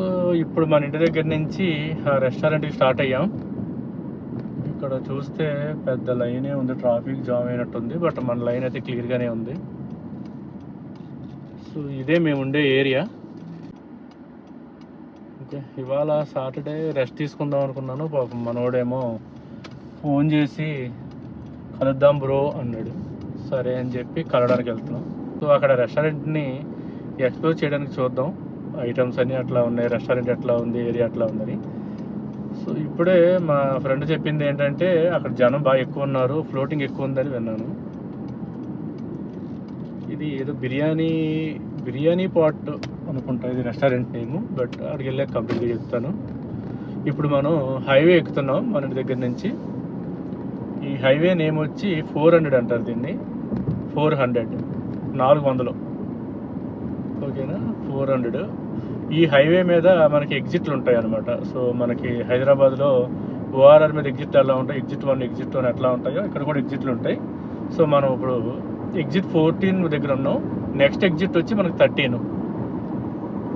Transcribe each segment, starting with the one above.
So ఇప్పుడు మన ఇంటి దగ్గర నుంచి ఆ రెస్టారెంట్కి స్టార్ట్ అయ్యాం. ఇక్కడ చూస్తే పెద్ద లైనే ఉంది ట్రాఫిక్ జామ్ అయినట్టుంది బట్ మన లైన్ అయితే క్లియర్గానే ఉంది. సో ఇదే మేము ఉండే ఏరియా ఓకే ఇవాళ సాటర్డే రెస్ట్ తీసుకుందాం అనుకున్నాను పాపం మనోడేమో ఫోన్ చేసి కలుద్దాం బ్రో అన్నాడు. సరే అని చెప్పి కలవడానికి వెళ్తున్నాం. సో అక్కడ రెస్టారెంట్ని ఎక్స్ప్లోర్ చేయడానికి చూద్దాం. ఐటమ్స్ అన్నీ అట్లా ఉన్నాయి రెస్టారెంట్ ఎట్లా ఉంది ఏరియా అట్లా ఉందని సో ఇప్పుడే మా ఫ్రెండ్ చెప్పింది ఏంటంటే అక్కడ జనం బాగా ఎక్కువ ఉన్నారు ఫ్లోటింగ్ ఎక్కువ ఉందని విన్నాను. ఇది ఏదో బిర్యానీ బిర్యానీ పాట్ అనుకుంటా ఇది రెస్టారెంట్ నేము బట్ అక్కడికి వెళ్ళాక కంప్లీట్గా చెప్తాను. ఇప్పుడు మనం హైవే ఎక్కుతున్నాం మన ఇంటి దగ్గర నుంచి. ఈ హైవే నేమ్ వచ్చి ఫోర్ హండ్రెడ్ అంటారు దీన్ని. Four hundred. నాలుగు వందలు. ఓకేనా? Four hundred. ఈ హైవే మీద మనకి ఎగ్జిట్లు ఉంటాయి అనమాట సో మనకి హైదరాబాద్లో ఓఆర్ఆర్ మీద ఎగ్జిట్ ఎలా ఉంటాయి? ఎగ్జిట్ వన్ ఎగ్జిట్ వన్ ఎట్లా ఉంటాయో ఇక్కడ కూడా ఎగ్జిట్లు ఉంటాయి. సో మనం ఇప్పుడు ఎగ్జిట్ ఫోర్టీన్ దగ్గర ఉన్నాం. నెక్స్ట్ ఎగ్జిట్ వచ్చి మనకి థర్టీన్.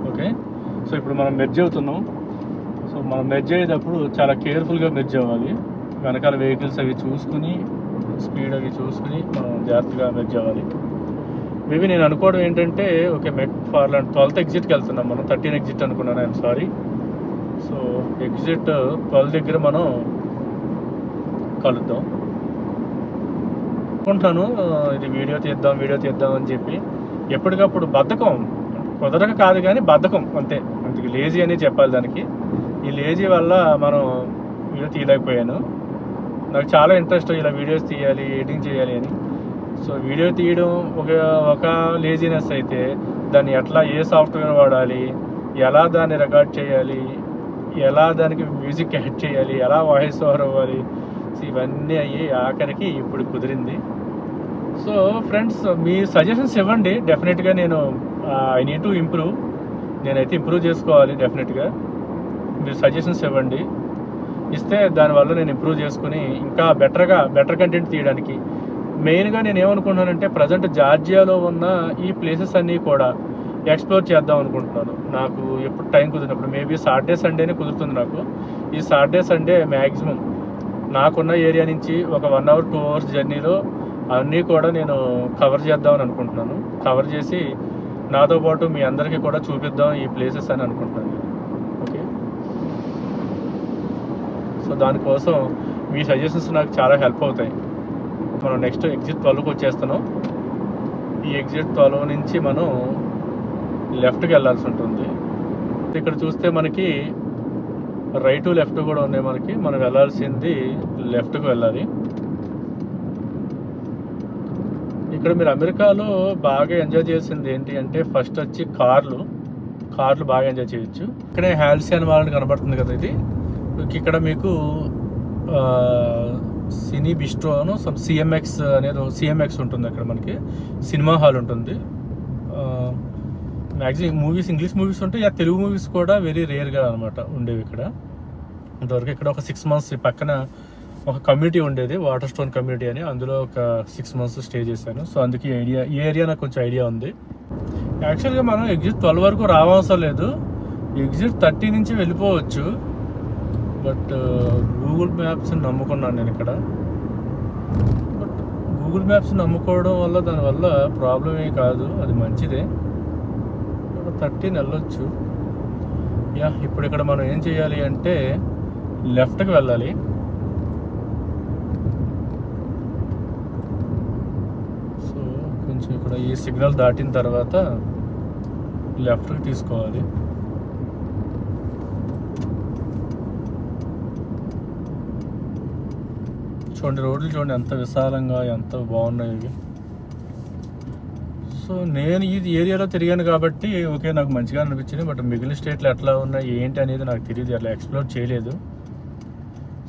ఓకే? సో ఇప్పుడు మనం మెర్జ్ అవుతున్నాం. సో మనం మెర్జ్ అయ్యేటప్పుడు చాలా కేర్ఫుల్గా మెర్జ్ అవ్వాలి. వెనకాల వెహికల్స్ అవి చూసుకుని స్పీడ్ అవి చూసుకుని మనం జాగ్రత్తగా మెర్జ్ అవ్వాలి. మేబీ నేను అనుకోవడం ఏంటంటే ఓకే మెట్ ఫార్లాండ్ ట్వెల్త్ ఎగ్జిట్కి వెళ్తున్నాం మనం థర్టీన్ ఎగ్జిట్ అనుకున్నాను I'm sorry. So exit twelve దగ్గర మనం కలుద్దాం. అనుకుంటున్నాను ఇది వీడియో తీద్దాం వీడియో తీద్దాం అని చెప్పి. ఎప్పటికప్పుడు బద్ధకం కుదరక కాదు కానీ బద్ధకం అంతే. అందుకే లేజీ అని చెప్పాలి దానికి. ఈ లేజీ వల్ల మనం వీడియో తీయలేకపోయాను. నాకు చాలా ఇంట్రెస్ట్ ఇలా వీడియోస్ తీయాలి ఎడిటింగ్ చేయాలి అని. సో వీడియో తీయడం ఒక ఒక లేజినెస్ అయితే దాన్ని ఎట్లా ఏ సాఫ్ట్వేర్ వాడాలి ఎలా దాన్ని రికార్డ్ చేయాలి ఎలా దానికి మ్యూజిక్ యాడ్ చేయాలి ఎలా వాయిస్ ఓవర్ అవ్వాలి సో ఇవన్నీ అయ్యి ఆఖరికి ఇప్పుడు కుదిరింది. సో ఫ్రెండ్స్ మీ సజెషన్స్ ఇవ్వండి. డెఫినెట్గా నేను ఐ నీడ్ టు ఇంప్రూవ్ నేనైతే ఇంప్రూవ్ చేసుకోవాలి డెఫినెట్గా మీరు సజెషన్స్ ఇవ్వండి. ఇస్తే దానివల్ల నేను ఇంప్రూవ్ చేసుకుని ఇంకా బెటర్గా బెటర్ కంటెంట్ తీయడానికి మెయిన్గా నేను ఏమనుకుంటున్నానంటే ప్రజెంట్ జార్జియాలో ఉన్న ఈ ప్లేసెస్ అన్నీ కూడా ఎక్స్ప్లోర్ చేద్దాం అనుకుంటున్నాను. నాకు ఎప్పుడు టైం కుదిరినప్పుడు. మేబీ సాటర్డే సండేనే కుదురుతుంది నాకు. ఈ సాటర్డే సండే మ్యాక్సిమం నాకున్న ఏరియా నుంచి ఒక వన్ అవర్ టూ అవర్స్ జర్నీలో అన్నీ కూడా నేను కవర్ చేద్దామని అనుకుంటున్నాను. కవర్ చేసి నాతో పాటు మీ అందరికీ కూడా చూపిద్దాం ఈ ప్లేసెస్ అని అనుకుంటున్నాను. ఓకే? సో దానికోసం మీ సజెషన్స్ నాకు చాలా హెల్ప్ అవుతాయి. మనం నెక్స్ట్ ఎగ్జిట్ ట్వెల్వ్కి వచ్చేస్తున్నాం. ఈ ఎగ్జిట్ ట్వెల్వ్ నుంచి మనం లెఫ్ట్కి వెళ్ళాల్సి ఉంటుంది. ఇక్కడ చూస్తే మనకి రైట్ లెఫ్ట్ కూడా ఉన్నాయి మనకి. మనం వెళ్ళాల్సింది లెఫ్ట్కి వెళ్ళాలి. ఇక్కడ మీరు అమెరికాలో బాగా ఎంజాయ్ చేసింది ఏంటి అంటే ఫస్ట్ వచ్చి కార్లు. కార్లు బాగా ఎంజాయ్ చేయొచ్చు. ఇక్కడే అని వాళ్ళని కనబడుతుంది కదా ఇది. ఇక్కడ మీకు సినీ బిస్ట్రోను సమ్ సిఎంఎక్స్ అనేది సిఎంఎక్స్ ఉంటుంది అక్కడ మనకి. సినిమా హాల్ ఉంటుంది. మ్యాక్సిమం మూవీస్ ఇంగ్లీష్ మూవీస్ ఉంటాయి ఇక తెలుగు మూవీస్ కూడా వెరీ రేర్గా అనమాట ఉండేవి ఇక్కడ. ఇంతవరకు ఇక్కడ ఒక సిక్స్ మంత్స్ పక్కన ఒక కమ్యూనిటీ ఉండేది వాటర్ స్టోన్ కమ్యూనిటీ అని. అందులో ఒక సిక్స్ మంత్స్ స్టే చేశాను. సో అందుకే ఐడియా ఈ ఏరియా నాకు కొంచెం ఐడియా ఉంది. యాక్చువల్గా మనం ఎగ్జిట్ ట్వెల్వ్ వరకు రావాల్సిన లేదు. ఎగ్జిట్ థర్టీ నుంచి వెళ్ళిపోవచ్చు. బట్ గూగుల్ మ్యాప్స్ నమ్ముకున్నాను నేను ఇక్కడ. బట్ గూగుల్ మ్యాప్స్ నమ్ముకోవడం వల్ల దానివల్ల ప్రాబ్లం ఏం కాదు అది మంచిదే. థర్టీన్ వెళ్ళొచ్చు యా ఇప్పుడు ఇక్కడ మనం ఏం చేయాలి అంటే లెఫ్ట్కి వెళ్ళాలి. సో కొంచెం ఇక్కడ ఈ సిగ్నల్ దాటిన తర్వాత లెఫ్ట్కి తీసుకోవాలి. చూడండి రోడ్లు చూడండి ఎంత విశాలంగా ఎంత బాగున్నాయి ఇవి. సో నేను ఈ ఏరియాలో తిరిగాను కాబట్టి ఓకే నాకు మంచిగా అనిపించింది బట్ మిగిలిన స్టేట్లు ఎట్లా ఉన్నాయి ఏంటి అనేది నాకు తెలియదు అట్లా ఎక్స్ప్లోర్ చేయలేదు.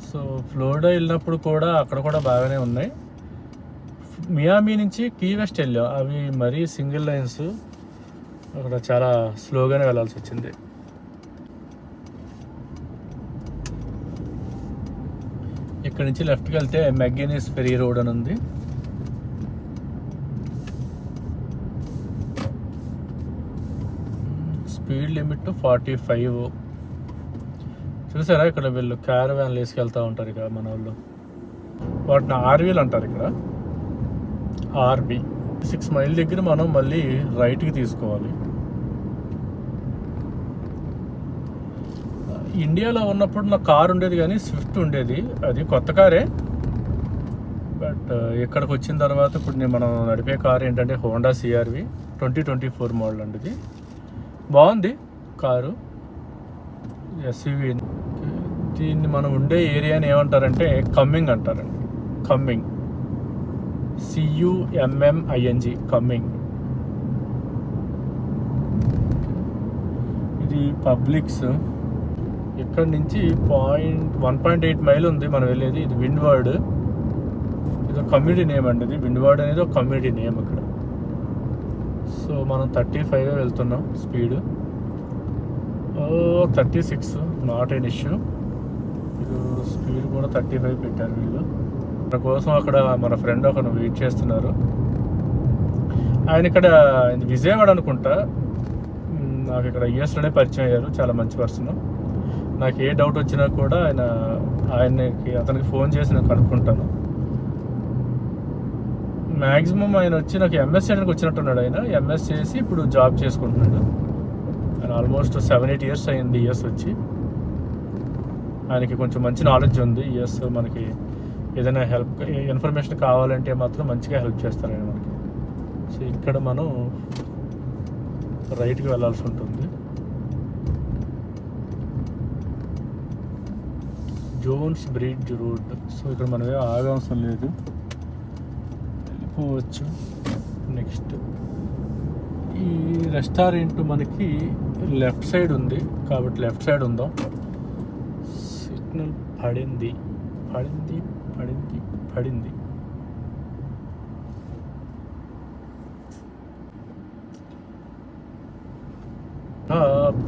సో ఫ్లోరిడా వెళ్ళినప్పుడు కూడా అక్కడ కూడా బాగానే ఉన్నాయి. మియామి నుంచి కీ వెస్ట్ వెళ్ళాం అవి మరీ సింగిల్ లైన్స్ అక్కడ చాలా స్లోగానే వెళ్ళాల్సి వచ్చింది. ఇక్కడ నుంచి లెఫ్ట్కి వెళ్తే మెగ్గినిస్ ఫెరీ రోడ్ అని ఉంది. Speed limit forty five. చూసారా ఇక్కడ వీళ్ళు కారు వ్యాన్లు వేసుకెళ్తూ ఉంటారు ఇక్కడ మన వాళ్ళు. వాటిని ఆర్వీలు అంటారు ఇక్కడ. ఆర్బి. సిక్స్ మైల్ దగ్గర మనం మళ్ళీ రైట్కి తీసుకోవాలి. ఇండియాలో ఉన్నప్పుడు నా కారు ఉండేది కానీ స్విఫ్ట్ ఉండేది. అది కొత్త కారే. బట్ ఇక్కడికి వచ్చిన తర్వాత ఇప్పుడు నేను మనం నడిపే కార్ ఏంటంటే Honda CRV twenty twenty four model అండి ఇది. బాగుంది కారు. ఎస్యూవి దీన్ని మనం ఉండే ఏరియాని ఏమంటారంటే కమ్మింగ్ అంటారండి. కమ్మింగ్ సియుఎంఎంఐఎన్జి కమ్మింగ్ ఇది పబ్లిక్స్ ఇక్కడ నుంచి point one point eight mile ఉంది మనం వెళ్ళేది. ఇది విండ్వర్డ్. ఇది ఒక కమ్యూనిటీ నేమ్ అండి ఇది. విండ్వర్డ్ అనేది ఒక కమ్యూనిటీ నేమ్ ఇక్కడ. సో మనం థర్టీ ఫైవ్ వెళ్తున్నాం speed. Thirty six. Not an issue ఇది స్పీడ్ కూడా థర్టీ ఫైవ్ పెట్టారు వీళ్ళు. మన కోసం అక్కడ మన ఫ్రెండ్ ఒకరు వెయిట్ చేస్తున్నారు. ఆయన ఇక్కడ విజయవాడ అనుకుంటా. నాకు ఇక్కడ యూఎస్లోనే పరిచయం అయ్యారు. చాలా మంచి పర్సన్. నాకు ఏ డౌట్ వచ్చినా కూడా ఆయన ఆయనకి అతనికి ఫోన్ చేసి నేను కనుక్కుంటాను. మ్యాక్సిమం ఆయన వచ్చి నాకు ఎంఎస్ చేయడానికి వచ్చినట్టున్నాడు ఆయన. ఎంఎస్ చేసి ఇప్పుడు జాబ్ చేసుకుంటున్నాడు. ఆయన ఆల్మోస్ట్ సెవెన్ ఎయిట్ ఇయర్స్ అయింది ఇయర్స్ వచ్చి. ఆయనకి కొంచెం మంచి నాలెడ్జ్ ఉంది ఇయర్స్ మనకి. ఏదైనా హెల్ప్ ఇన్ఫర్మేషన్ కావాలంటే మాత్రం మంచిగా హెల్ప్ చేస్తారు ఆయన మనకి. సో ఇక్కడ మనం రైట్కి వెళ్ళాల్సి ఉంటుంది. జోన్స్ బ్రిడ్జ్ రోడ్ సో ఇక్కడ మనం ఏం ఆగవసరం లేదు వెళ్ళిపోవచ్చు. నెక్స్ట్ ఈ రెస్టారెంట్ మనకి లెఫ్ట్ సైడ్ ఉంది. కాబట్టి లెఫ్ట్ సైడ్ ఉందాం. సిగ్నల్ పడింది. పడింది పడింది పడింది.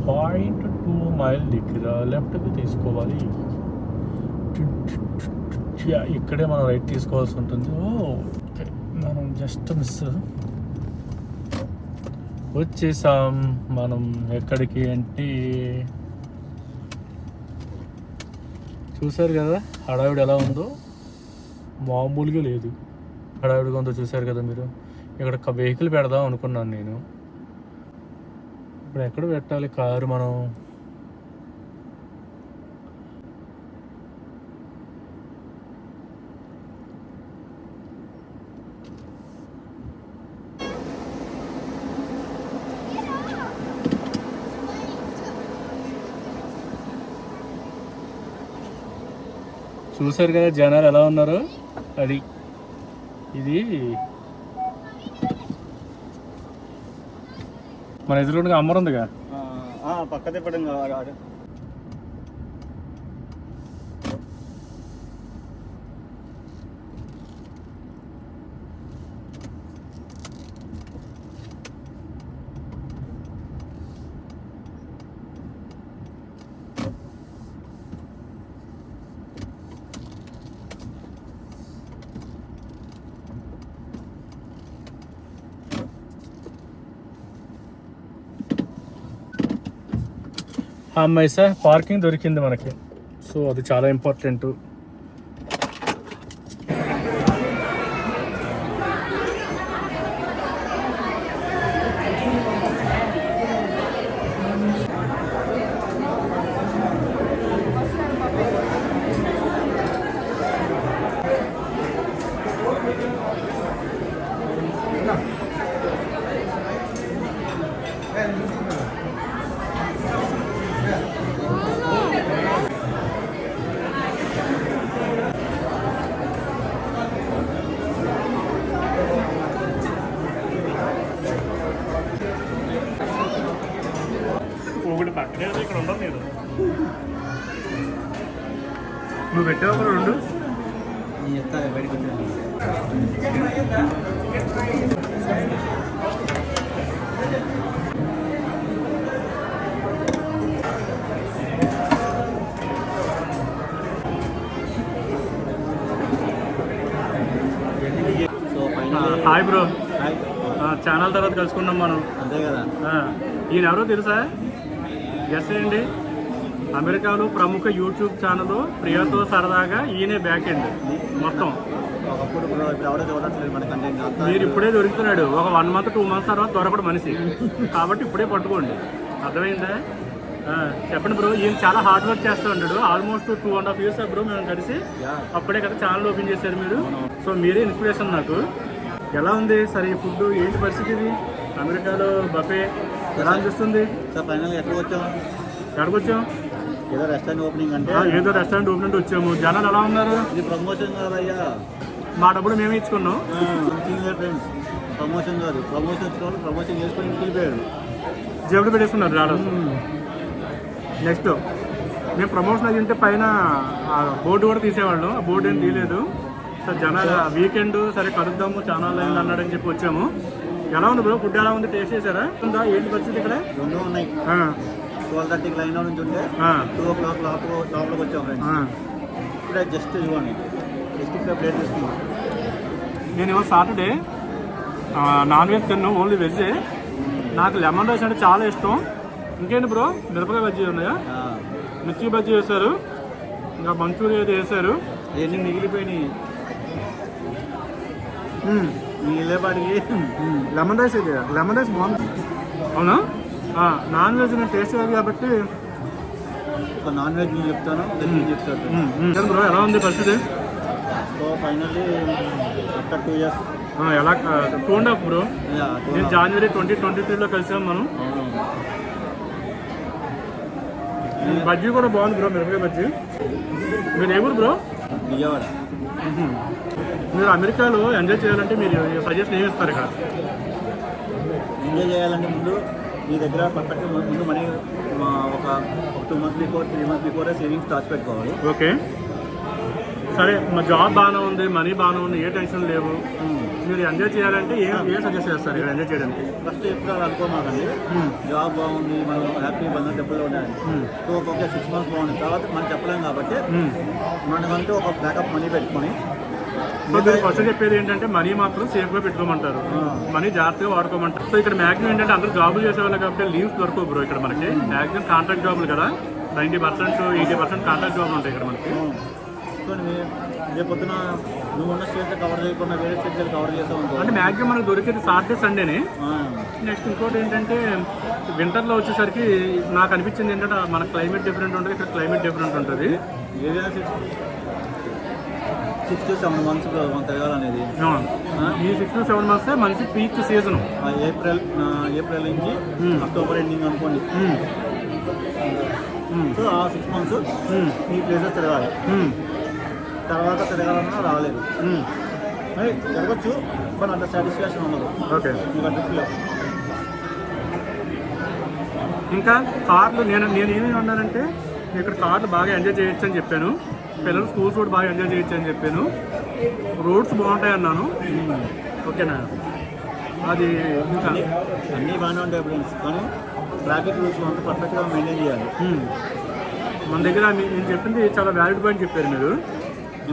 పాయింట్ టూ మైల్ దగ్గర లెఫ్ట్కి తీసుకోవాలి. ఇక్కడే మనం రైట్ తీసుకోవాల్సి ఉంటుంది. Oh okay. మనం జస్ట్ మిస్ వచ్చేసాం. మనం ఎక్కడికి అంటే చూసారు కదా హడావిడి ఎలా ఉందో? మామూలుగా లేదు. హడావిడిగా ఉందో చూసారు కదా మీరు? ఇక్కడ ఒక వెహికల్ పెడదాం అనుకున్నాను నేను. ఇప్పుడు ఎక్కడ పెట్టాలి? కారు మనం? చూసారు కదా జనాలు ఎలా ఉన్నారు? అది. ఇది. మన ఎదురుగా అమ్మరుందిగా పక్క తిప్పడం అమ్మాయి సార్ పార్కింగ్ దొరికింది మనకి. సో అది చాలా ఇంపార్టెంట్ కలుసుకున్నాం మనం. అంతే కదా. ఈయన ఎవరో తెలుసా? గెస్ చేయండి. అమెరికాలో ప్రముఖ యూట్యూబ్ ఛానల్ ప్రియతో సరదాగా ఈయనే బ్యాక్ ఎండ్ మొత్తం. మీరు ఇప్పుడే దొరుకుతున్నాడు. ఒక వన్ మంత్ టూ మంత్స్ తర్వాత దొరకడు మనిషి. కాబట్టి ఇప్పుడే పట్టుకోండి. అర్థమైందా? చెప్పండి బ్రో ఈయన చాలా హార్డ్ వర్క్ చేస్తూ ఉంటాడు. Almost two and half years bro మేము కలిసి. అప్పుడే కదా ఛానల్ ఓపెన్ చేశారు మీరు. సో మీరే ఇన్స్పిరేషన్ నాకు. ఎలా ఉంది? సరే ఈ ఫుడ్ ఏంటి పరిస్థితి ఇది? అమెరికాలో బఫే ఎలా అనిపిస్తుంది? సార్ ఫైనల్ ఎక్కడ వచ్చాము? ఎక్కడికి వచ్చాం ఏదో రెస్టారెంట్ ఓపెనింగ్ అంటే. ఏదో రెస్టారెంట్ ఓపెన్ వచ్చాము. జనాలు ఎలా ఉన్నారు? ఇది ప్రమోషన్ కాదయ్యా మా డబ్బులు మేమే ఇచ్చుకున్నాం. ఫ్రెండ్స్ ప్రమోషన్ కాదు ప్రమోషన్ వచ్చిన వాళ్ళు ప్రమోషన్ చేసుకొని ఇంటికి వెళ్ళిపోయాడు. జేబులు పెట్టేసుకున్నారు డాలర్స్ నెక్స్ట్ మేము. ప్రమోషన్ అయ్యి ఉంటే పైన బోర్డు కూడా తీసేవాళ్ళం. ఆ బోర్డు ఏం తీయలేదు. సో జనాలు వీకెండ్ సరే కలుద్దాము ఛానల్ అయింది అన్నాడని చెప్పి వచ్చాము. ఎలా ఉంది బ్రో? ఫుడ్ ఎలా ఉంది? టేస్ట్ చేశారా? ఉందా? ఏంటి పరిస్థితి ఇక్కడ? రెండు ఉన్నాయి. ట్వెల్వ్ థర్టీకి లైన్లో నుంచి ఉంటే టూ ఓ క్లాక్ లోపల లోపలికి వచ్చాం ఫ్రెండ్స్. ఇప్పుడే జస్ట్ ఇవ్వండి. జస్ట్ ఇక్కడ ప్లేట్ తీసుకున్నాం. నేను ఇవాళ సాటర్డే నాన్ వెజ్ తిన్నాను ఓన్లీ వెజ్ నాకు లెమన్ రైస్ అంటే చాలా ఇష్టం. ఇంకేంటి బ్రో? మిరపకాయ బజ్జీ ఉన్నాయా? మిర్చి బజ్జీ వేశారు ఇంకా మంచూరియా అయితే వేశారు ఎన్ని మిగిలిపోయినాయి మిగిలేపాటికి లెమన్ రైస్ ఇది లెమన్ రైస్ బాగుంది. అవునా? ఆ, నాన్ వెజ్ నేను టేస్ట్ కాదు కాబట్టి ఒక నాన్ వెజ్ నేను చెప్తాను వెజ్ నేను చెప్తాను బ్రో ఎలా ఉంది పరిస్థితి? So finally after two years ఎలా టూ అండ్ హాఫ్ బ్రో నేను జనవరి ట్వంటీ ట్వంటీ త్రీలో కలిసాం మనం. బజ్జీ కూడా బాగుంది బ్రో మిరపకాయ బజ్జీ. మీరు ఏ ఊరు బ్రో విజయవాడ మీరు అమెరికాలో ఎంజాయ్ చేయాలంటే మీరు సజెషన్ ఏమి ఇస్తారు ఇక్కడ? ఎంజాయ్ చేయాలంటే ముందు మీ దగ్గర పర్ఫెక్ట్ ముందు మనీ ఒక two months before three months before savings దాచి పెట్టుకోవాలి. ఓకే. సరే మా జాబ్ బాగానే ఉంది మనీ బాగానే ఉంది ఏ టెన్షన్ లేవు. మీరు ఎంజాయ్ చేయాలంటే ఏం ఏం సజెస్ట్ చేస్తారు ఇక్కడ ఎంజాయ్ చేయడానికి? ఫస్ట్ ఎప్పుడు అనుకోమాకండి. జాబ్ బాగుంది మనం హ్యాపీ బంధం డబ్బులు ఉండాలి. సో ఒక్కొక్క సిక్స్ మంత్స్ బాగుంది. తర్వాత మనం చెప్పలేం కాబట్టి. మనకంటూ ఒక బ్యాకప్ మనీ పెట్టుకొని సో మీరు ఫస్ట్ చెప్పేది ఏంటంటే మనీ మాత్రం సేఫ్గా పెట్టుకోమంటారు. మనీ జాగ్రత్తగా వాడుకోమంటారు. సో ఇక్కడ మాక్సిమం ఏంటంటే అందరూ జాబులు చేసేవాళ్ళు కాబట్టి లీవ్స్ దొరకవు బ్రో ఇక్కడ మనకి. మాక్సిమం కాంట్రాక్ట్ జాబులు కదా. Ninety percent eighty percent contract జాబులు ఉంటాయి ఇక్కడ మనకి. రేపు పొద్దున నువ్వు ఉన్న స్టేట్ కవర్ చేయకుండా వేరే స్టేట్ కవర్ అనుకో. అంటే మాక్సిమం మనకు దొరికేది సాటర్డే సండేనే. నెక్స్ట్ ఇంకోటి ఏంటంటే వింటర్లో వచ్చేసరికి నాకు అనిపించింది ఏంటంటే మన క్లైమేట్ డిఫరెంట్ ఉంటుంది ఇక్కడ క్లైమేట్ డిఫరెంట్ ఉంటుంది. ఏదైనా six six to seven months మనం తిరగాలనేది ఈ సిక్స్ టు సెవెన్ మంత్స్ మంచి పీక్ సీజన్ ఏప్రిల్ ఏప్రిల్ నుంచి. అక్టోబర్ ఎండింగ్ అనుకోండి. సో ఆ సిక్స్ మంత్స్ ఈ ప్లేసెస్ తిరగాలి. తర్వాత తిరగాలన్నా రాలేదు. తిరగచ్చు బట్ అంత సాటిస్ఫాక్షన్ ఉండదు. ఓకే. ఇంకా ట్రిప్లో ఇంకా కార్లు నేను నేను ఏమి ఉన్నానంటే ఇక్కడ కార్లు బాగా ఎంజాయ్ చేయొచ్చు అని చెప్పాను. పిల్లలు స్కూల్స్ కూడా బాగా ఎంజాయ్ చేయొచ్చు అని చెప్పాను. రోడ్స్ బాగుంటాయి అన్నాను. ఓకేనా అది ఇంకా. అన్నీ బాగానే ఉంటాయి ఫ్రెండ్స్ కానీ ట్రాఫిక్ రూల్స్ అంతా పర్ఫెక్ట్గా మెయింటైన్ చేయాలి. మన దగ్గర నేను చెప్పింది చాలా వ్యాలిడ్ పాయింట్ చెప్పారు మీరు.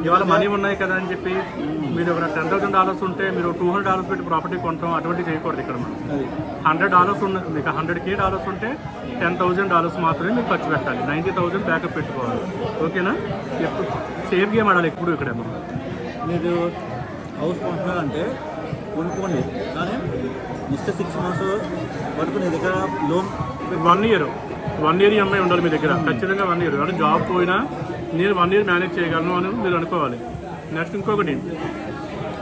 ఇవాళ మనీ ఉన్నాయి కదా అని చెప్పి మీరు ఒక టెన్ థౌసండ్ డాలర్స్ ఉంటే మీరు టూ హండ్రెడ్ డాలర్స్ పెట్టి ప్రాపర్టీ కొంటాం అటువంటి చేయకూడదు ఇక్కడ మనం. హండ్రెడ్ డాలర్స్ ఉన్న మీకు హండ్రెడ్ కే డాలర్స్ ఉంటే టెన్ థౌసండ్ డాలర్స్ మాత్రమే మీరు ఖర్చు పెట్టాలి. నైంటీ థౌసండ్ బ్యాకప్ పెట్టుకోవాలి. ఓకేనా? ఎప్పుడు సేఫ్ గేమ్ ఆడాలి ఎప్పుడు ఇక్కడ మనం. మీరు హౌస్ కొంటున్నారంటే కొనుక్కోండి. కానీ నెక్స్ట్ సిక్స్ మంత్స్ వరకు నీ దగ్గర loan one year one year EMI ఉండాలి మీ దగ్గర. ఖచ్చితంగా వన్ ఇయర్ అంటే జాబ్ పోయినా నేను వన్ ఇయర్ మేనేజ్ చేయగలను అని మీరు అనుకోవాలి. నెక్స్ట్ ఇంకొకటి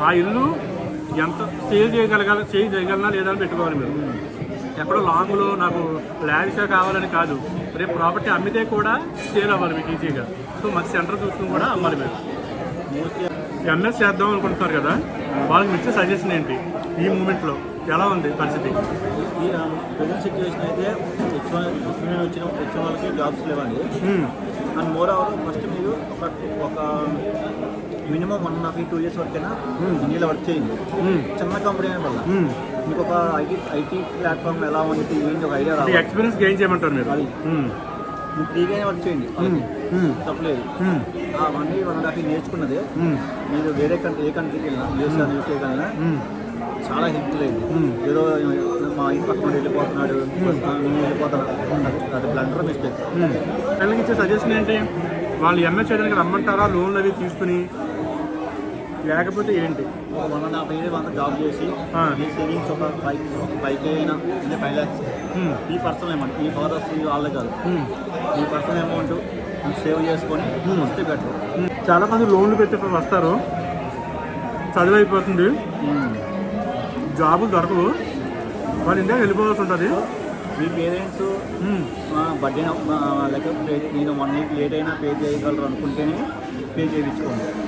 ఆ ఇల్లు ఎంత సేల్ చేయగలగాలి సేల్ చేయగలనా లేదా అని పెట్టుకోవాలి మీరు. ఎక్కడో లాంగ్లో నాకు ల్యాండ్స్గా కావాలని కాదు. రేపు ప్రాపర్టీ అమ్మితే కూడా సేల్ అవ్వాలి మీకు ఈజీగా. సో మంచి సెంటర్ చూసుకుని కూడా అమ్మాలి మీరు. ఎంఎస్ చేద్దాం అనుకుంటున్నారు కదా వాళ్ళకి ఇచ్చే సజెషన్ ఏంటి ఈ మూమెంట్లో? ఎలా ఉంది పరిస్థితి? ఈ ప్రజెంట్ సిచ్యువేషన్ అయితే వచ్చిన వచ్చిన వాళ్ళకి జాబ్స్ లేవండి. అండ్ మోర్ ఓవర్ ఫస్ట్ మీరు ఒక ఒక minimum one half two years వరకైనా ఇండియాలో వర్క్ చేయండి మ్మ్. చిన్న కంపెనీ అయిన వల్ల మ్మ్. మీకు ఒక ఐటీ ఐటీ ప్లాట్ఫామ్ ఎలా ఉంది ఏంటి ఒక ఐడియా రావాలి ఎక్స్పీరియన్స్ గెయిన్ చేయమంటారు మీరు అది. మీరు ఫ్రీగానే వర్క్ చేయండి. తప్పలేదు. ఆ వన్ ఇయర్ వన్ హాఫ్ నేర్చుకున్నదే. మీరు వేరే కంట్రీ ఏ కంట్రీకి వెళ్ళినా యూఎస్ యూకే వెళ్ళినా. చాలా హెల్ప్ లేదు. ఏదో మా ఇంటి పక్కన వెళ్ళిపోతున్నాడు నేను వెళ్ళిపోతాను అది- అది బ్లండర్ మిస్టేక్ పిల్లలకి ఇచ్చే సజెషన్ ఏంటి? వాళ్ళు ఎంఎస్ చేయడానికి రమ్మంటారా? లోన్లు అవి తీసుకుని? లేకపోతే ఏంటి? అండ్ హాఫ్ ఇయర్ అంతా జాబ్ చేసి. ఈ సేవింగ్స్ ఒక ఫైవ్ ఫైవ్ కే అయినా అంటే ఫైవ్ ల్యాక్స్ ఈ పర్సనల్ అమౌంట్ ఈ ఫాదర్స్ వాళ్ళే కాదు. ఈ పర్సనల్ అమౌంట్ సేవ్ చేసుకొని. వస్తే బెటర్. చాలా మంది లోన్లు పెట్టి వస్తారు. చదువు అయిపోతుంది. జాబులు దొరకవు. వాళ్ళు ఇండియా వెళ్ళిపోవాల్సి ఉంటుంది. మీ పేరెంట్స్ బర్త్డే లేక pay- నేను వన్ వీక్ లేట్ అయినా పే చేయగలరు అనుకుంటేనే పే చేయించుకోండి.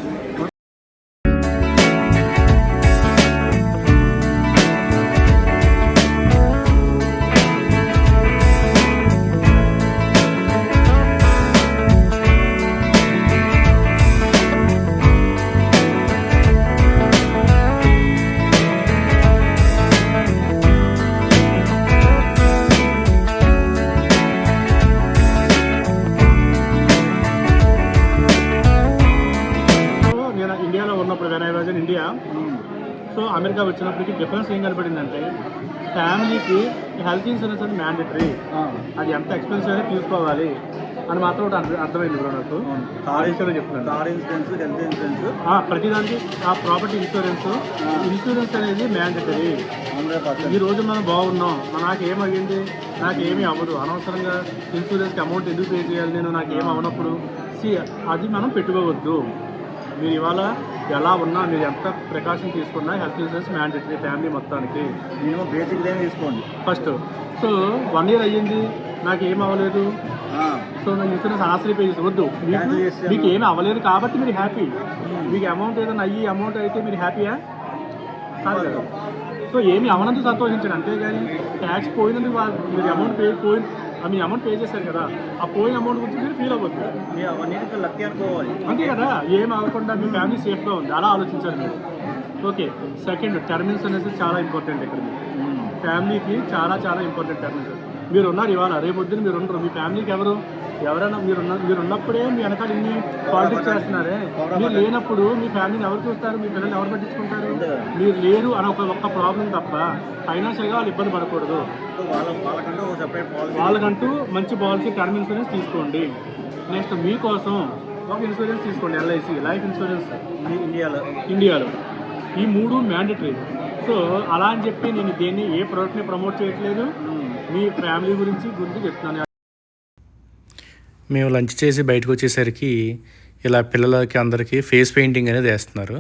హెల్త్ ఇన్సూరెన్స్ అనేది మ్యాండేటరీ అది ఎంత ఎక్స్పెన్సివ్ అనేది తీసుకోవాలి అని మాత్రం ఒకటి అర్థం- అర్థమైంది బ్రో నాకు. ఆ విషయంలో చెప్తున్నాను. కార్ ఇన్సూరెన్స్ హెల్త్ ఇన్సూరెన్స్ ఆ, ప్రతిదానికి ఆ ప్రాపర్టీ ఇన్సూరెన్స్ ఇన్సూరెన్స్ అనేది మ్యాండేటరీ ఈ రోజు మనం బాగున్నాం. నాకేం అయ్యింది? నాకేమీ అవ్వదు. అనవసరంగా ఇన్సూరెన్స్కి అమౌంట్ ఎందుకు పే చేయాలి నేను? నాకేం అవ్వనప్పుడు? సి అది మనం పెట్టుకోవద్దు. మీరు ఇవాళ ఎలా ఉన్నా మీరు ఎంత ప్రికాషన్ తీసుకున్నా హెల్త్ ఇన్సూరెన్స్ మ్యాండేటరీ ఫ్యామిలీ మొత్తానికి. మినిమం బేసిక్ లైన్ తీసుకోండి. ఫస్ట్ సో వన్ ఇయర్ అయ్యింది నాకు ఏం అవ్వలేదు. సో నేను ఇన్సూరెన్స్ అనవసరం పే వద్దు. మీకు ఏమీ అవ్వలేదు కాబట్టి మీరు హ్యాపీ మీకు అమౌంట్ ఏదైనా అయ్యి అమౌంట్ అయితే మీరు హ్యాపీయా కాదు కదా. సో ఏమి అవనందుకు సంతోషించండి. అంతేగాని ట్యాక్స్ పోయినందుకు మీరు అమౌంట్ పే పోయి మీ అమౌంట్ పే చేశారు కదా ఆ పోయిన అమౌంట్ గురించి మీరు ఫీల్ అవ్వద్దు. మీరు అవన్నీ లక్కీ అనుకోవాలి అంతే కదా ఏం అవ్వకుండా మీ ఫ్యామిలీ సేఫ్గా ఉంది. అలా ఆలోచించాలి మీరు. ఓకే సెకండ్ టర్మిన్స్ అనేది చాలా ఇంపార్టెంట్ ఇక్కడ. ఫ్యామిలీకి చాలా చాలా ఇంపార్టెంట్ టర్మిన్స్ మీరు ఉన్నారు ఇవాళ. రేపు పొద్దున్న మీరు ఉండరు మీ ఫ్యామిలీకి ఎవరు ఎవరైనా మీరు మీరు ఉన్నప్పుడే మీ వెనకాల ఇన్ని పాలిటిక్స్ చేస్తున్నారే. మీరు లేనప్పుడు మీ ఫ్యామిలీని ఎవరు చూస్తారు? మీ పిల్లల్ని ఎవరు పట్టించుకుంటారు? మీరు లేరు అని ఒక ఒక్క ప్రాబ్లం తప్ప ఫైనాన్షియల్గా వాళ్ళు ఇబ్బంది పడకూడదు. వాళ్ళకంటూ మంచి పాలసీ టర్మ్ ఇన్సూరెన్స్ తీసుకోండి. నెక్స్ట్ మీకోసం ఒక ఇన్సూరెన్స్ తీసుకోండి ఎల్ఐసి లైఫ్ ఇన్సూరెన్స్ ఇండియాలో. ఇండియాలో. ఈ మూడు మ్యాండేటరీ సో అలా అని చెప్పి నేను దేన్ని ఏ ప్రోడక్ట్ని ప్రమోట్ చేయట్లేదు. మీ ఫ్యామిలీ గురించి గురించి చెప్తున్నాను మేము లంచ్ చేసి బయటకు వచ్చేసరికి ఇలా పిల్లలకి అందరికీ ఫేస్ పెయింటింగ్ అనేది వేస్తున్నారు.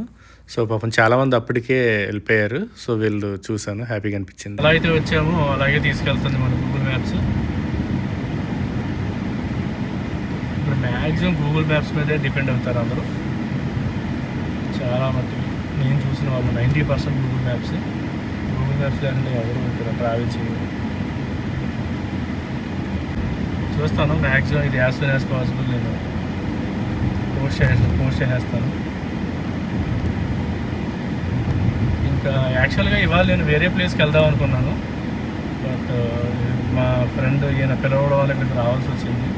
సో పాపం చాలామంది అప్పటికే వెళ్ళిపోయారు. సో వీళ్ళు చూశాను హ్యాపీగా అనిపించింది. అలా అయితే వచ్చామో అలాగే తీసుకెళ్తుంది మన గూగుల్ మ్యాప్స్ ఇప్పుడు మ్యాక్సిమం గూగుల్ మ్యాప్స్ మీదే డిపెండ్ అవుతారు అందరూ. చాలా మట్టుకు నేను చూసిన వాళ్ళు ninety percent Google Maps Google Maps లేకుండా ఎవరు ఇక్కడ ట్రావెల్ చేయరు. చూస్తాను. మ్యాక్సిమం ఇది యాజ్ సూన్ యాజ్ పాసిబుల్ నేను పోస్ట్ చేస్తాను పోస్ట్ చేసేస్తాను. ఇంకా యాక్చువల్గా ఇవాళ నేను వేరే ప్లేస్కి వెళ్దాం అనుకున్నాను. బట్ uh, మా ఫ్రెండ్ ఈయన పిలవడం వల్ల ఇక్కడికి రావాల్సి వచ్చింది.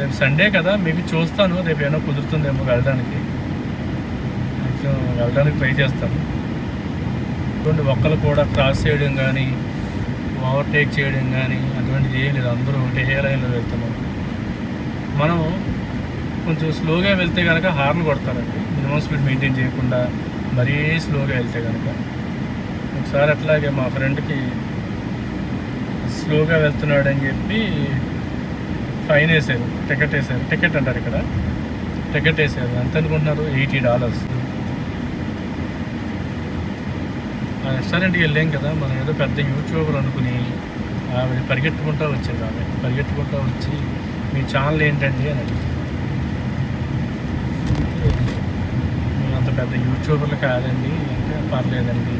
రేపు సండే కదా మేబి చూస్తాను. రేపు ఏమైనా కుదురుతుందేమో వెళ్ళడానికి. మ్యాక్సిమం వెళ్ళడానికి ట్రై చేస్తాను. ఇటువంటి ఒక్కలు కూడా క్రాస్ చేయడం కానీ ఓవర్టేక్ చేయడం కానీ అటువంటిది ఏం లేదు. అందరూ ఒకటే లైన్లో వెళ్తున్నాం. మనం కొంచెం స్లోగా వెళ్తే కనుక హార్న్ కొడతారండి. మినిమం స్పీడ్ మెయింటైన్ చేయకుండా మరీ స్లోగా వెళ్తే కనుక ఒకసారి అట్లాగే మా ఫ్రెండ్కి స్లోగా వెళ్తున్నాడు అని చెప్పి ఫైన్ వేసారు టికెట్ వేసారు టికెట్ అంటారు ఇక్కడ. టికెట్ వేసారు ఎంత అనుకుంటున్నారు ఎయిటీ డాలర్స్ ఆ రెస్టారెంట్కి వెళ్ళాం కదా మనం ఏదో పెద్ద యూట్యూబర్ అనుకుని ఆవిడ పరిగెట్టుకుంటూ వచ్చింది ఆమె. పరిగెట్టుకుంటూ వచ్చి మీ ఛానల్ ఏంటండి? అని అడిగింది. అంత పెద్ద యూట్యూబర్లు కాదండి అంటే పర్లేదండి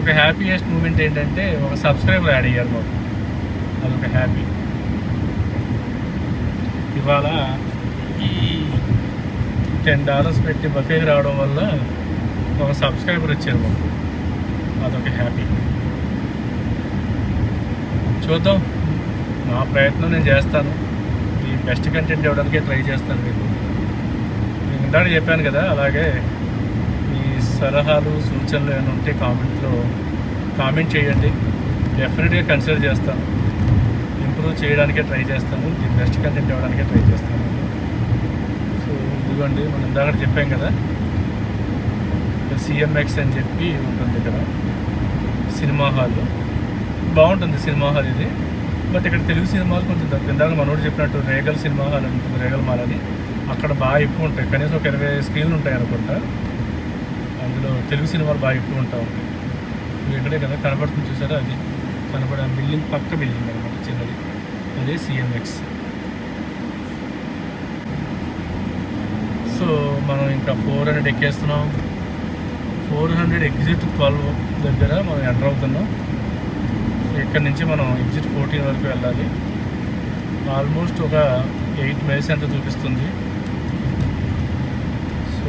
ఒక హ్యాపీయెస్ట్ మూమెంట్ ఏంటంటే ఒక సబ్స్క్రైబర్ యాడ్ అయ్యారు మాకు. అదొక హ్యాపీ ఇవాళ ఈ టెన్ డాలర్స్ పెట్టి బఫే రావడం వల్ల ఒక సబ్స్క్రైబర్ వచ్చారు మాకు. అదొక హ్యాపీ చూద్దాం. నా ప్రయత్నం నేను చేస్తాను. ఈ బెస్ట్ కంటెంట్ ఇవ్వడానికే ట్రై చేస్తాను మీకు. నేను ఇందాక చెప్పాను కదా అలాగే ఈ సలహాలు సూచనలు ఏమైనా ఉంటే కామెంట్లో కామెంట్ చేయండి. డెఫినెట్గా కన్సిడర్ చేస్తాను. ఇంప్రూవ్ చేయడానికే ట్రై చేస్తాను. ది బెస్ట్ కంటెంట్ ఇవ్వడానికే ట్రై చేస్తాను. సో ఇదిగోండి మనం ఇందాక చెప్పాం కదా. సిఎంఎక్స్ అని చెప్పి ఉంటుంది ఇక్కడ సినిమా హాల్. బాగుంటుంది సినిమా హాల్ ఇది. బట్ ఇక్కడ తెలుగు సినిమాలు కొంచెం తక్కువ. ఇందాక మనోడు చెప్పినట్టు రేగల్ సినిమా హాల్ ఉంటుంది రేగల్ మాల్ అని అక్కడ బాగా ఎక్కువ ఉంటాయి. కనీసం ఒక ఇరవై స్క్రీన్లు ఉంటాయి అనుకుంటా. అందులో తెలుగు సినిమాలు బాగా ఎక్కువ ఉంటా ఉంటాయి. మీరు ఇక్కడే కదా కనబడుతుంది చూసారా అది? కనపడే బిల్డింగ్ పక్క బిల్డింగ్ అనమాట చిన్నది. అదే సిఎంఎక్స్ సో మనం ఇంకా four hundred ఎక్కేస్తున్నాం. Four hundred exit twelve. దగ్గర మనం ఎంటర్ అవుతున్నాం. ఇక్కడ నుంచి మనం ఎగ్జిట్ ఫోర్టీన్ వరకు వెళ్ళాలి. ఆల్మోస్ట్ ఒక ఎయిట్ మైల్స్ ఎంత చూపిస్తుంది? సో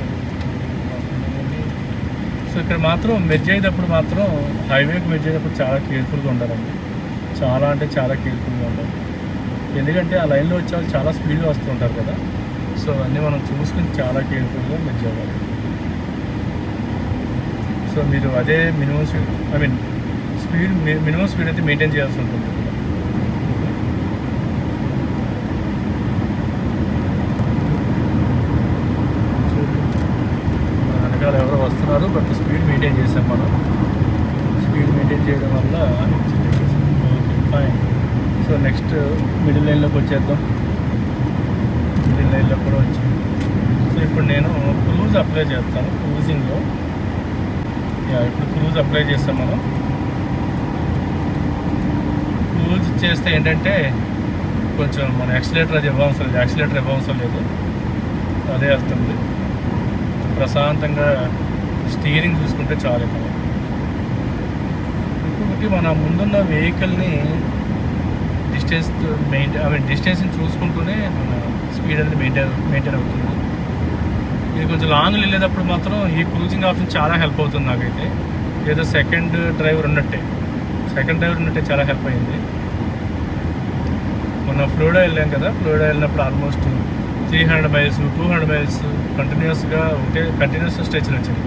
సో ఇక్కడ మాత్రం మెర్జ్ అయ్యేటప్పుడు మాత్రం హైవేకి మెర్జ్ అయ్యేటప్పుడు చాలా కేర్ఫుల్గా ఉండాలండి. చాలా అంటే చాలా కేర్ఫుల్గా ఉండాలి. ఎందుకంటే ఆ లైన్లో వచ్చే వాళ్ళు చాలా స్పీడ్గా వస్తూ ఉంటారు కదా. సో అన్నీ మనం చూసుకుని చాలా కేర్ఫుల్గా మెర్జ్ అవ్వాలి. సో మీరు అదే minimum speed I mean speed minimum speed అయితే మెయింటైన్ చేయాల్సి ఉంటుంది. వెనకాల ఎవరో వస్తున్నారు బట్ స్పీడ్ మెయింటైన్ చేసాం మనం. స్పీడ్ మెయింటైన్ చేయడం వల్ల ఫైన్. సో నెక్స్ట్ మిడిల్ లైన్లోకి వచ్చేద్దాం. మిడిల్ లైన్లో కూడా వచ్చాం. సో ఇప్పుడు నేను క్రూజ్ అప్లై చేస్తాను క్రూజింగ్లో. ఇప్పుడు క్రూజ్ అప్లై చేస్తాం మనం. క్రూజ్ చేస్తే ఏంటంటే కొంచెం మన యాక్సిలేటర్ అది ఇవ్వవసరం లేదు. యాక్సిలేటర్ ఇవ్వవసరం లేదు. అదే వెళ్తుంది ప్రశాంతంగా స్టీరింగ్ చూసుకుంటే చాలు ఇక్కడ ఇంకొకటి మన ముందున్న వెహికల్ని డిస్టెన్స్ మెయింటైన్ ఐ మీన్ డిస్టెన్స్ని చూసుకుంటూనే మన స్పీడ్ అనేది మెయింటైన్ మెయింటైన్ అవుతుంది. ఇది కొంచెం లాంగ్ వెళ్ళేటప్పుడు మాత్రం ఈ క్రూజింగ్ ఆప్షన్ చాలా హెల్ప్ అవుతుంది నాకైతే. ఏదో సెకండ్ డ్రైవర్ ఉన్నట్టే. సెకండ్ డ్రైవర్ ఉన్నట్టే చాలా హెల్ప్ అయింది. మొన్న ఫ్లోడా వెళ్ళాం కదా ఫ్లోడా వెళ్ళినప్పుడు almost three hundred miles two hundred miles కంటిన్యూస్గా ఉంటే కంటిన్యూస్ స్ట్రెచ్లు వచ్చింది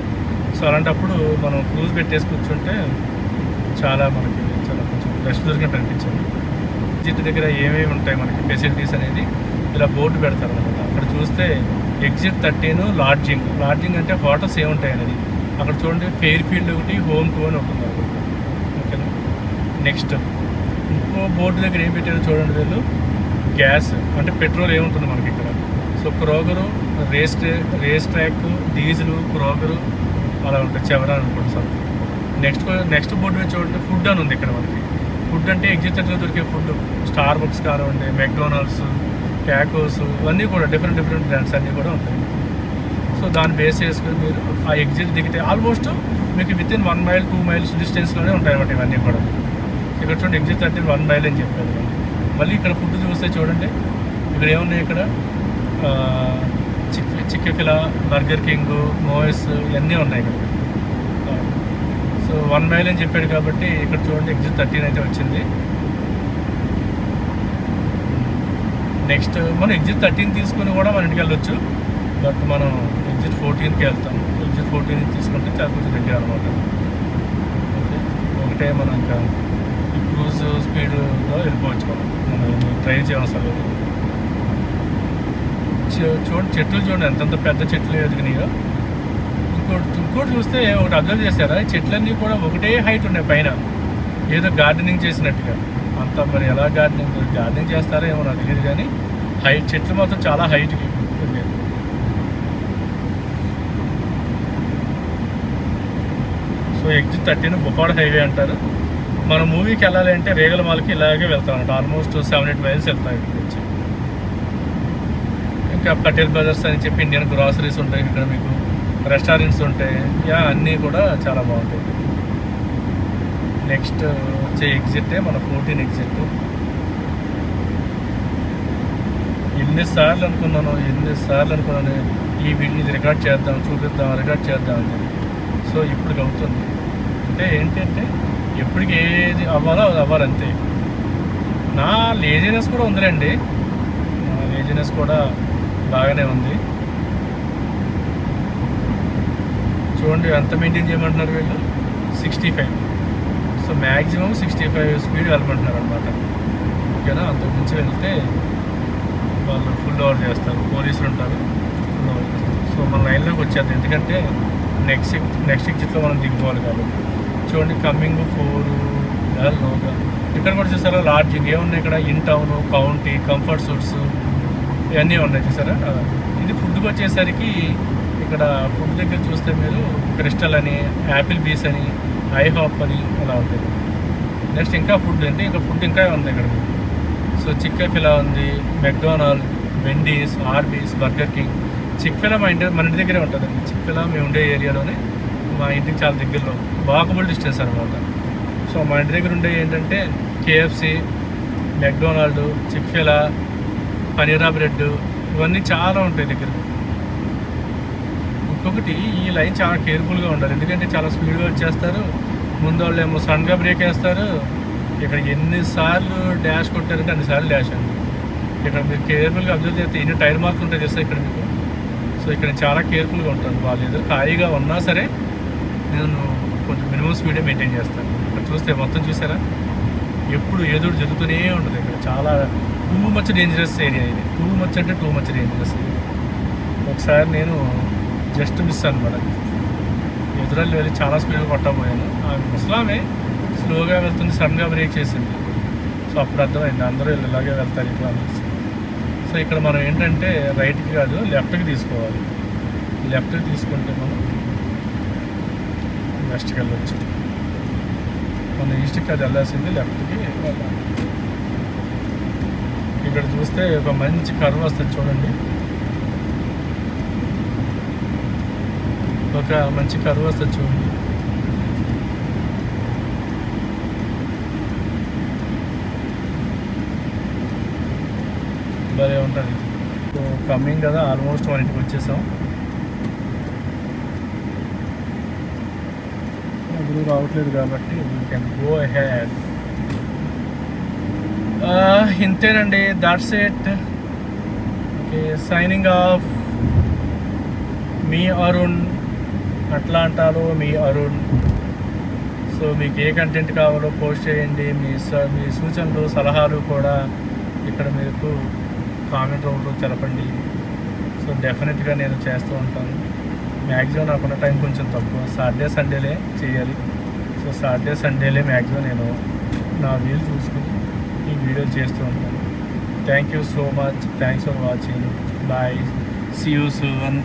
సో అలాంటప్పుడు మనం క్రూజ్ పెట్టేసి కూర్చుంటే చాలా మనకి చాలా కొంచెం రెస్ట్ దొరికినట్టు అనిపించింది. జిట్ దగ్గర ఏమేమి ఉంటాయి మనకి ఫెసిలిటీస్ అనేది ఇలా బోర్డు పెడతారు అనమాట అక్కడ చూస్తే ఎగ్జిట్ థర్టీన్ లాడ్జింగ్. లాడ్జింగ్ అంటే హోటల్స్ ఏముంటాయి అనేది. అక్కడ చూడండి ఫెయిర్ ఫీల్డ్ ఒకటి హోమ్ టూ అని ఉంటుంది ఓకేనా? నెక్స్ట్. ఇంకో బోర్డు దగ్గర ఏం పెట్టారో చూడండి వీళ్ళు. గ్యాస్ అంటే పెట్రోల్ ఏముంటుంది మనకి ఇక్కడ. So Kroger race race track diesel Kroger అలా ఉంటాయి. చెవరా అనుకోండి సార్. నెక్స్ట్ నెక్స్ట్ బోర్డు మీద చూడండి ఫుడ్ అని ఉంది ఇక్కడ మనకి. ఫుడ్ అంటే ఎగ్జిట్లో దొరికే ఫుడ్. స్టార్ బుక్స్ కానివ్వండి మెక్డోనల్డ్స్ ట్యాకోస్ ఇవన్నీ కూడా డిఫరెంట్ డిఫరెంట్ బ్రాండ్స్ అన్నీ కూడా ఉంటాయి. సో దాన్ని బేస్ చేసుకుని మీరు ఆ ఎగ్జిట్ దిగితే ఆల్మోస్ట్ మీకు within one mile two miles డిస్టెన్స్లోనే ఉంటాయి అన్నమాట ఇవన్నీ కూడా. ఇక్కడ చూడండి ఎగ్జిట్ అంటే వన్ మైల్ అని చెప్పారు. మళ్ళీ ఇక్కడ ఫుడ్ చూస్తే చూడండి ఇక్కడ ఏమున్నాయి ఇక్కడ? Chick Chick-fil-A Burger King Moe's ఇవన్నీ ఉన్నాయి ఇక్కడ. సో వన్ మైల్ అని చెప్పాడు కాబట్టి ఇక్కడ చూడండి ఎగ్జిట్ థర్టీన్ అయితే వచ్చింది. నెక్స్ట్ మనం ఎగ్జిట్ థర్టీన్ తీసుకుని కూడా మన ఇంటికి వెళ్ళొచ్చు. బట్ మనం ఎగ్జిట్ ఫోర్టీన్కి వెళ్తాం. ఎగ్జిట్ ఫోర్టీన్ తీసుకుంటే చాలా కొంచెం దగ్గర అనమాట ఓకే? ఒకటే మనం ఇంకా ఈ క్రూజ్ స్పీడ్లో వెళ్ళిపోవచ్చు మనం. మనం ట్రై చేయవసరం లేదు. చూడండి చెట్లు చూడండి ఎంతంత పెద్ద చెట్లు ఎదిగినాయో. ఇంకోటి ఇంకోటి చూస్తే ఒకటి అబ్జర్వ్ చేశారా? చెట్లన్నీ కూడా ఒకటే హైట్ ఉన్నాయి పైన. ఏదో గార్డెనింగ్ చేసినట్టుగా. అంత మరి ఎలా గార్డెనింగ్ గార్డెనింగ్ చేస్తారో ఏమో నాకు తెలియదు కానీ హైట్ చెట్లు మాత్రం చాలా హైట్కి so exit thirteen Buford highway అంటారు. మన మూవీకి వెళ్ళాలి అంటే రేగల మాల్కి ఇలాగే వెళ్తాం అనమాట ఆల్మోస్ట్ సెవెన్ ఎయిట్ మైల్స్ వెళ్తాం ఇక్కడి నుంచి ఇంకా పటేల్ బ్రదర్స్ అని చెప్పి ఇండియన్ గ్రాసరీస్ ఉంటాయి. ఇక్కడ మీకు రెస్టారెంట్స్ ఉంటాయి. యా అన్నీ కూడా చాలా బాగుంటాయి. నెక్స్ట్ వచ్చే ఎగ్జిట్ మన ఫోర్టీన్ ఎగ్జిట్ ఎన్నిసార్లు అనుకున్నాను ఎన్నిసార్లు అనుకున్నాను ఈ వీడియో ఇది రికార్డ్ చేద్దాం చూపిద్దాం రికార్డ్ చేద్దాం అని సో ఇప్పుడు అవుతుంది. అంటే ఏంటంటే ఎప్పటికి ఏది అవ్వాలో అది అవ్వాలి అంతే. నా లేజినెస్ కూడా ఉందిలేండి. నా లేజినెస్ కూడా బాగానే ఉంది. చూడండి ఎంత మెయింటైన్ చేయమంటున్నారు వీళ్ళు? Sixty five so maximum sixty five speed వెళ్ళమంటున్నారు అనమాట ఓకేనా? అంతకు మించి వెళ్తే వాళ్ళు ఫుల్ ఓవర్ చేస్తారు. పోలీసులు ఉంటారు. ఫుల్ ఓవర్ చేస్తారు. సో మన లైన్లోకి వచ్చేది ఎందుకంటే నెక్స్ట్ నెక్స్ట్ ఎగ్జిట్లో మనం దిగిపోవాలి కాబట్టి. చూడండి కమ్మింగ్ ఫోర్ లోగా ఇక్కడ కూడా చూసారా? లాడ్జింగ్. ఏమున్నాయి ఇక్కడ? In town county Comfort Suites ఇవన్నీ ఉన్నాయి. చూసారా? ఇది ఫుడ్కి వచ్చేసరికి ఇక్కడ ఫుడ్ దగ్గర చూస్తే మీరు క్రిస్టల్ అని యాపిల్ బీస్ అని ఐ హాప్ అని అలా ఉంటుంది. నెక్స్ట్ ఇంకా ఫుడ్ అంటే ఇంకా ఫుడ్ ఇంకా ఉంది ఇక్కడ. సో చిక్క ఫిలా ఉంది McDonald Wendy's Arby's Burger King Chick-fil-A మా ఇంటి మన ఇంటి దగ్గరే ఉంటుందండి. చిక్ ఫిలా మేము ఉండే ఏరియాలోనే మా ఇంటికి చాలా దగ్గరలో వాకబుల్ డిస్టెన్స్ అనమాట సో మా ఇంటి దగ్గర ఉండే ఏంటంటే KFC McDonald Chick-fil-A Panera Bread ఇవన్నీ చాలా ఉంటాయి దగ్గర. ఇంకొకటి ఈ లైన్ చాలా కేర్ఫుల్గా ఉండాలి. ఎందుకంటే చాలా స్పీడ్గా వచ్చేస్తారు. ముందు వాళ్ళు ఏమో సడన్గా బ్రేక్ వేస్తారు. ఇక్కడ ఎన్నిసార్లు డాష్ కొట్టారంటే అన్నిసార్లు డాష్ అండి. ఇక్కడ మీరు కేర్ఫుల్గా అబ్జర్వ్ చేస్తే ఎన్ని టైర్ మార్కులు ఉంటాయి చేస్తే ఇక్కడ మీకు? సో ఇక్కడ చాలా కేర్ఫుల్గా ఉంటాను. వాళ్ళు ఏదో ఖాళీగా ఉన్నా సరే నేను కొంచెం మినిమం స్పీడే మెయింటైన్ చేస్తాను. ఇక్కడ చూస్తే మొత్తం చూసారా? ఎప్పుడు ఏదో జరుగుతూనే ఉంటుంది ఇక్కడ. చాలా టూ మచ్ డేంజరస్ ఏరియా ఇది. టూ మచ్ అంటే టూ మచ్ డేంజరస్ ఏరియా ఒకసారి నేను జస్ట్ మిస్ అనమాట ఎదురల్లి వెళ్ళి చాలా స్పీడ్గా కొట్టబోయాను. ఆమె ముసలామే స్లోగా వెళ్తుంది సడన్గా బ్రేక్ చేసింది. సో అప్పుడు అర్థమైంది అందరూ ఇలాగే వెళ్తారు ఇట్లా అనేసి. సో ఇక్కడ మనం ఏంటంటే రైట్కి కాదు లెఫ్ట్కి తీసుకోవాలి. లెఫ్ట్కి తీసుకుంటే మనం వెస్ట్కి వెళ్ళొచ్చు. మనం ఈస్ట్కి అది వెళ్ళాల్సింది లెఫ్ట్కి ఇక్కడ చూస్తే ఒక మంచి కర్వ్ వస్తుంది చూడండి. ఒక మంచి కరువు వస్తుంది చూడండి. భలే ఉంటుంది సో కమ్మింగ్ కదా ఆల్మోస్ట్ మన ఇంటికి వచ్చేసాం. ఎవరు రావట్లేదు కాబట్టి వీ కెన్ గో హ్యాడ్ ఇంతేనండి. That's it okay signing off మీ అరుణ్ అట్లాంటాలో మీ అరుణ్. సో మీకు ఏ కంటెంట్ కావాలో పోస్ట్ చేయండి మీ స మీ సూచనలు సలహాలు కూడా ఇక్కడ మీకు కామెంట్ రూపంలో తెలపండి. సో డెఫినెట్గా నేను చేస్తూ ఉంటాను. మ్యాక్సిమం నాకున్న టైం కొంచెం తక్కువ. సాటర్డే సండేలే చేయాలి. సో సాటర్డే సండేలే మ్యాక్సిమం నేను నా వీలు చూసుకుని ఈ వీడియో చేస్తూ ఉంటాను. Thank you so much thanks for watching bye see you soon